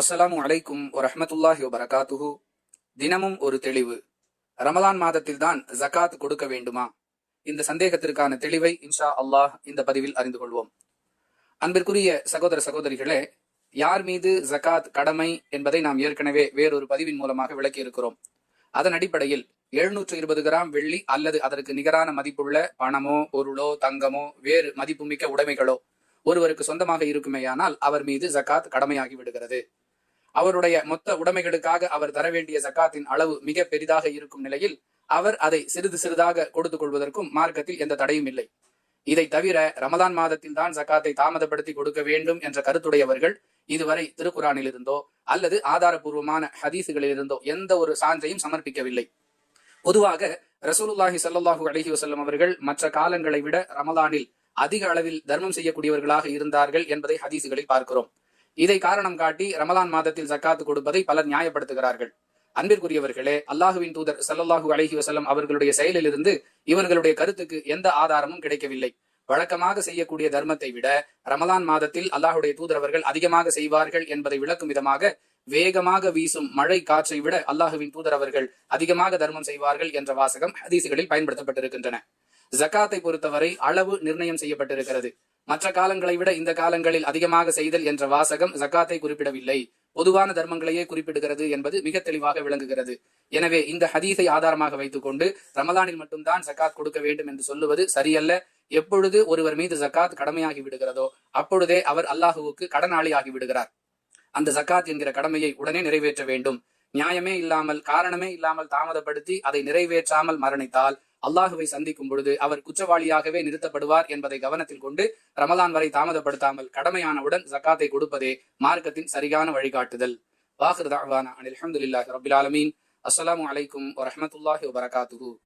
அஸ்ஸலாமு அலைக்கும் வரஹ்மத்துல்லாஹி வரகாத்துஹு தினமும் ஒரு தெளிவு. ரமலான் மாதத்தில் தான் ஜகாத் கொடுக்க வேண்டுமா? இந்த சந்தேகத்திற்கான தெளிவை இன்ஷா அல்லாஹ் இந்த பதிவில் அறிந்து கொள்வோம். அன்பிற்குரிய சகோதர சகோதரிகளே யார் மீது ஜகாத் கடமை என்பதை நாம் ஏற்கனவே வேறொரு பதிவின் மூலமாக விளக்கி இருக்கிறோம் அதன் அடிப்படையில் எழுநூற்று இருபது கிராம் வெள்ளி அல்லது அதற்கு நிகரான மதிப்புள்ள பணமோ பொருளோ தங்கமோ வேறு மதிப்புமிக்க உடைமைகளோ ஒருவருக்கு சொந்தமாக இருக்குமேயானால் அவர் மீது ஜகாத் கடமையாகி விடுகிறது. அவருடைய மொத்த உடைமைகளுக்காக அவர் தர வேண்டிய சக்காத்தின் அளவு மிக பெரிதாக இருக்கும் நிலையில் அவர் அதை சிறிது சிறிதாக கொடுத்துக் கொள்வதற்கும் மார்க்கத்தில் எந்த தடையும் இல்லை. இதை தவிர ரமதான் மாதத்தில் தான் சக்காத்தை தாமதப்படுத்தி கொடுக்க வேண்டும் என்ற கருத்துடையவர்கள் இதுவரை திருக்குறானில் இருந்தோ அல்லது ஆதாரபூர்வமான ஹதீசுகளில் இருந்தோ எந்த ஒரு சான்றையும் சமர்ப்பிக்கவில்லை. பொதுவாக ரசூலுல்லாஹி சல்லாஹூ அலஹி வசல்லம் அவர்கள் மற்ற காலங்களை விட ரமலானில் அதிக அளவில் தர்மம் செய்யக்கூடியவர்களாக இருந்தார்கள் என்பதை ஹதீசுகளில் பார்க்கிறோம். இதை காரணம் காட்டி ரமலான் மாதத்தில் ஜக்காத்து கொடுப்பதை பலர் நியாயப்படுத்துகிறார்கள். அன்பிற்குரியவர்களே அல்லாஹுவின் தூதர் ஸல்லல்லாஹு அலஹி வசலம் அவர்களுடைய செயலிலிருந்து இவர்களுடைய கருத்துக்கு எந்த ஆதாரமும் கிடைக்கவில்லை. வழக்கமாக செய்யக்கூடிய தர்மத்தை விட ரமலான் மாதத்தில் அல்லாஹுடைய தூதரவர்கள் அதிகமாக செய்வார்கள் என்பதை விளக்கும் விதமாக வேகமாக வீசும் மழை காற்றை விட அல்லாஹுவின் தூதரவர்கள் அதிகமாக தர்மம் செய்வார்கள் என்ற வாசகம் ஹதீசுகளில் பயன்படுத்தப்பட்டிருக்கின்றன. ஜக்காத்தை பொறுத்தவரை அளவு நிர்ணயம் செய்யப்பட்டிருக்கிறது. மற்ற காலங்களை விட இந்த காலங்களில் அதிகமாக செய்தல் என்ற வாசகம் ஜக்காத்தை குறிப்பிடவில்லை. பொதுவான தர்மங்களையே குறிப்பிடுகிறது என்பது மிக தெளிவாக விளங்குகிறது. எனவே இந்த ஹதீஸை ஆதாரமாக வைத்துக்கொண்டு ரமலானில் மட்டும்தான் ஜக்காத் கொடுக்க வேண்டும் என்று சொல்லுவது சரியல்ல. எப்பொழுது ஒருவர் மீது ஜக்காத் கடமையாகி விடுகிறதோ அப்பொழுதே அவர் அல்லாஹுவுக்கு கடனாளி ஆகிவிடுகிறார் அந்த ஜக்காத் என்கிற கடமையை உடனே நிறைவேற்ற வேண்டும். நியாயமே இல்லாமல் காரணமே இல்லாமல் தாமதப்படுத்தி அதை நிறைவேற்றாமல் மரணித்தால் அல்லாஹுவை சந்திக்கும் பொழுது அவர் குற்றவாளியாகவே நிறுத்தப்படுவார் என்பதை கவனத்தில் கொண்டு ரமலான் வரை தாமதப்படுத்தாமல் கடமையானவுடன் ஜக்காத்தை கொடுப்பதே மார்க்கத்தின் சரியான வழிகாட்டுதல். வாஹிர் தாவானா அனில் அஹமதுல்லாஹி ரபில் ஆலமீன். அஸ்லாம் வலைக்கும் வரமத்துல்லாஹி வபரகாத்துஹு.